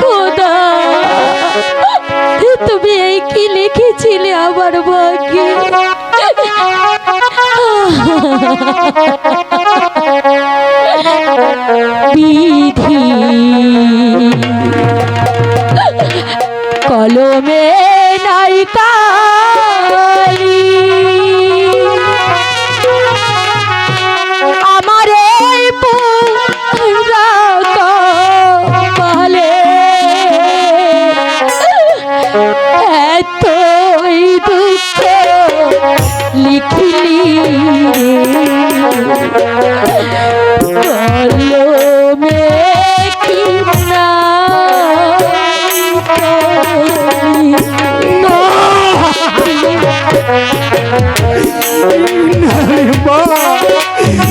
খোদা। তুমি এই কি লিখেছিলে আমার ভাগ্যে বিধি। কলমে নায়িকা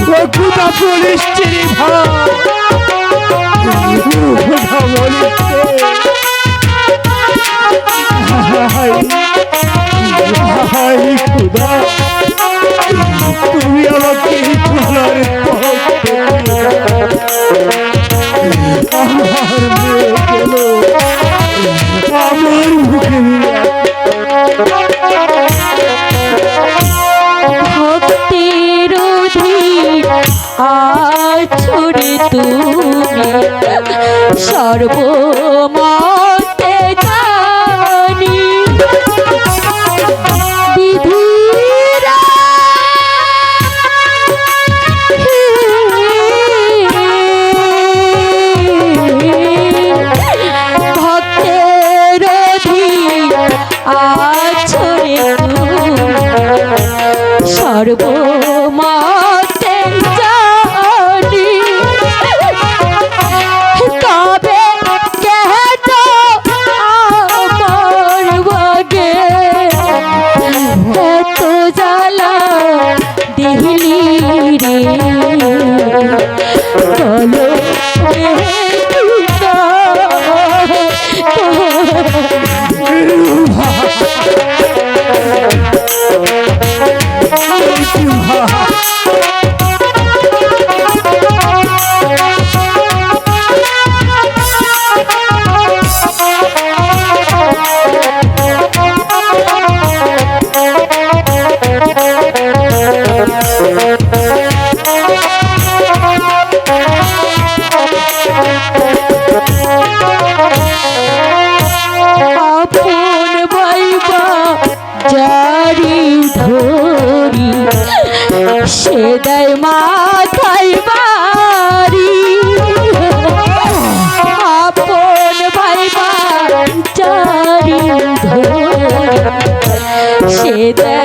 ও কুটা পুলিশ চিনি ভাই ছুরি তুমি সর্বমতে জানি সে দেয় মাথায় বাড়ি। আপন ভাই চারি সে দেয়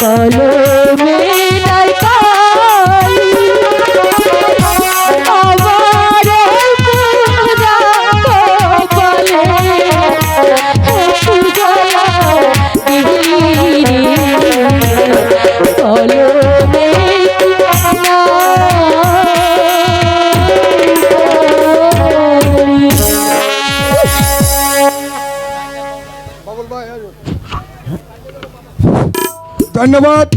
কালো ধন্যবাদ